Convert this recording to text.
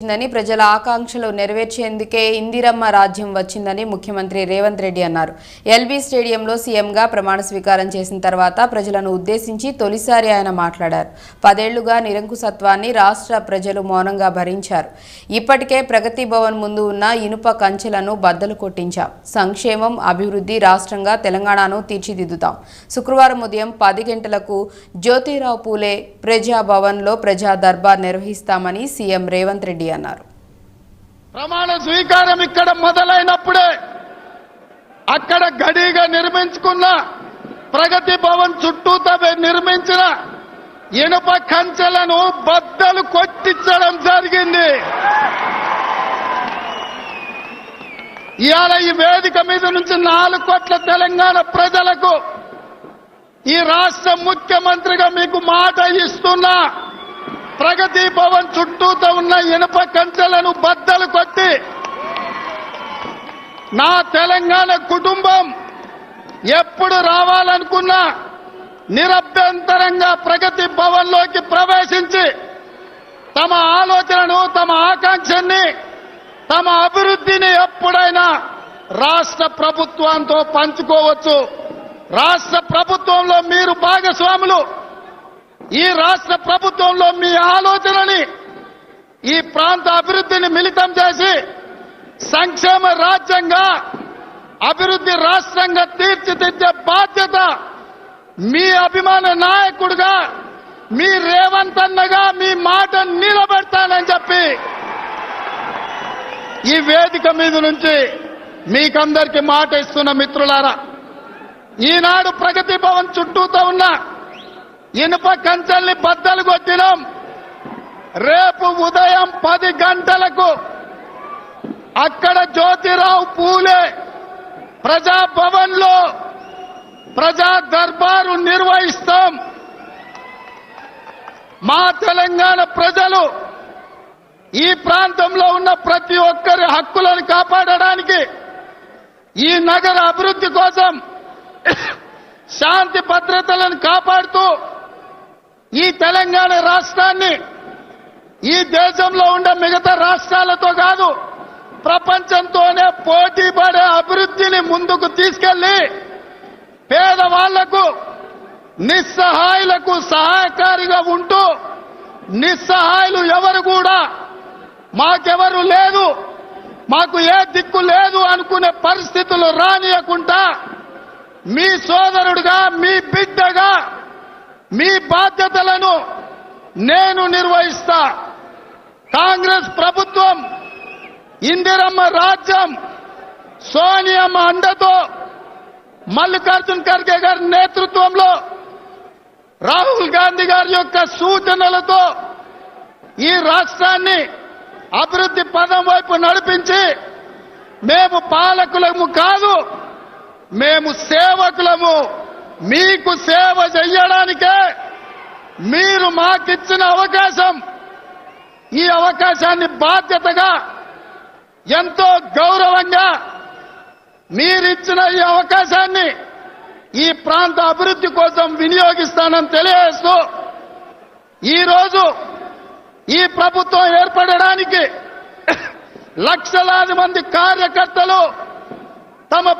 వచ్చిందని ప్రజల ఆకాంక్షలు నెరవేర్చేందుకే ఇందిరమ్మ రాజ్యం వచ్చిందని ముఖ్యమంత్రి రేవంత్ రెడ్డి అన్నారు. ఎల్బీ స్టేడియంలో సీఎంగా ప్రమాణ స్వీకారం చేసిన తర్వాత ప్రజలను ఉద్దేశించి తొలిసారి ఆయన మాట్లాడారు. పదేళ్ళుగా నిరంకుశత్వాన్ని రాష్ట్ర ప్రజలు మౌనంగా భరించారు. ఇప్పటికే ప్రగతి భవన్ ముందు ఉన్న ఇనుప కంచెలను బద్దలు కొట్టించాం. సంక్షేమం అభివృద్ధి రాష్ట్రంగా తెలంగాణను తీర్చిదిద్దుతాం. శుక్రవారం ఉదయం పది గంటలకు జ్యోతిరావు పూలే ప్రజాభవన్లో ప్రజా దర్బార్ నిర్వహిస్తామని సీఎం రేవంత్ రెడ్డి అన్నారు. ప్రమాణ స్వీకారం ఇక్కడ మొదలైనప్పుడే అక్కడ గడిగా నిర్మించుకున్న ప్రగతి భవన్ చుట్టూ నిర్మించిన ఇనుప కంచెలను బద్దలు కొట్టించడం జరిగింది. ఇవాళ ఈ వేదిక మీద నుంచి నాలుగు కోట్ల తెలంగాణ ప్రజలకు ఈ రాష్ట్ర ముఖ్యమంత్రిగా మీకు మాట ఇస్తున్నా. ప్రగతి భవన్ చుట్టూతో ఉన్న ఇనుప కంచెలను బద్దలు కొట్టి నా తెలంగాణ కుటుంబం ఎప్పుడు రావాలనుకున్నా నిరభ్యంతరంగా ప్రగతి భవన్లోకి ప్రవేశించి తమ ఆలోచనను తమ ఆకాంక్షని తమ అభివృద్ధిని ఎప్పుడైనా రాష్ట్ర ప్రభుత్వంతో పంచుకోవచ్చు. రాష్ట్ర ప్రభుత్వంలో మీరు భాగస్వాములు. ఈ రాష్ట్ర ప్రభుత్వంలో మీ ఆలోచనని ఈ ప్రాంత అభివృద్ధిని మిళితం చేసి సంక్షేమ రాజ్యంగా అభివృద్ధి రాష్ట్రంగా తీర్చిదిద్దే బాధ్యత మీ అభిమాన నాయకుడిగా మీ రేవంత్ అన్నగా మీ మాట నిలబెడతానని చెప్పి ఈ వేదిక మీద నుంచి మీకందరికీ మాట ఇస్తున్న మిత్రులారా ఈనాడు ప్రగతి భవన్ చుట్టూతో ఉన్న ఇనుప కంచెల్ని బద్దలు కొట్టినాం. రేపు ఉదయం పది గంటలకు అక్కడ జ్యోతిరావు పూలే ప్రజాభవన్లో ప్రజా దర్బారు నిర్వహిస్తాం. మా తెలంగాణ ప్రజలు ఈ ప్రాంతంలో ఉన్న ప్రతి ఒక్కరి హక్కులను కాపాడడానికి ఈ నగర అభివృద్ధి కోసం శాంతి భద్రతలను కాపాడుతూ ఈ తెలంగాణ రాష్ట్రాన్ని ఈ దేశంలో ఉండే మిగతా రాష్ట్రాలతో కాదు ప్రపంచంతోనే పోటీ పడే అభివృద్ధిని ముందుకు తీసుకెళ్ళి పేదవాళ్ళకు నిస్సహాయులకు సహాయకారిగా ఉంటూ నిస్సహాయులు ఎవరు కూడా మాకెవరు లేదు మాకు ఏ దిక్కు లేదు అనుకునే పరిస్థితులు రానియకుండా మీ సోదరుడుగా మీ బిడ్డ మీ బాధ్యతలను నేను నిర్వహిస్తా. కాంగ్రెస్ ప్రభుత్వం ఇందిరమ్మ రాజ్యం సోనియమ్మ అండతో మల్లికార్జున్ ఖర్గే గారి నేతృత్వంలో రాహుల్ గాంధీ గారి యొక్క సూచనలతో ఈ రాష్ట్రాన్ని అభివృద్ధి పదం వైపు నడిపించి మేము పాలకులము కాదు మేము సేవకులము. మీకు సేవ చెయ్యడానికే మీరు మాకిచ్చిన అవకాశం. ఈ అవకాశాన్ని బాధ్యతగా ఎంతో గౌరవంగా మీరిచ్చిన ఈ అవకాశాన్ని ఈ ప్రాంత అభివృద్ధి కోసం వినియోగిస్తానని తెలియజేస్తూ ఈరోజు ఈ ప్రభుత్వం ఏర్పడడానికి లక్షలాది మంది కార్యకర్తలు తమ